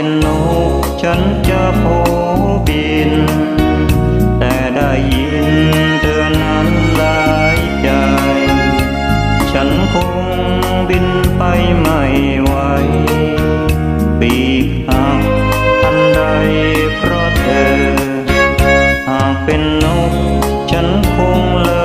เป็นนกฉันจะโผบิน แต่ได้ยินเธอนั้นหลายใจ ฉันคงบินไปไม่ไหวปีกหักทันใดเพราะเธอ หากเป็นนกฉันคงเลย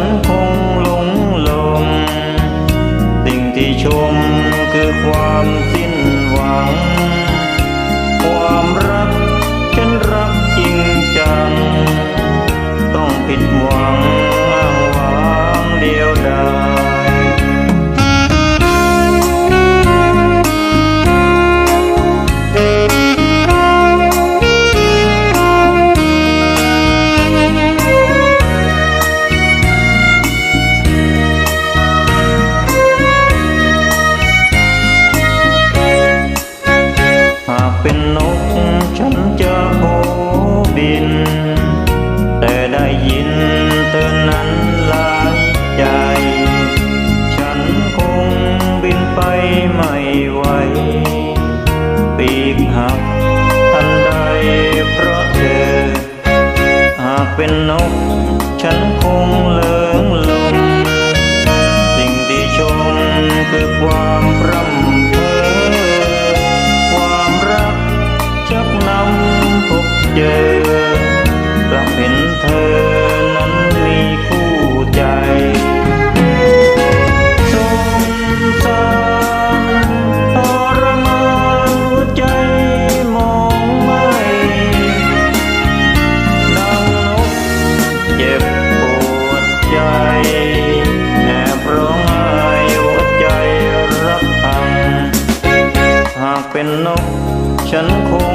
นคงหลงลม สิ่งที่ชมคือความสิ เธอนั้นลายใจ ฉันคงบินไปไม่ไหว ปีกหักทันใดเพราะเธอ หากเป็นนกฉันคงเลย ฉันคง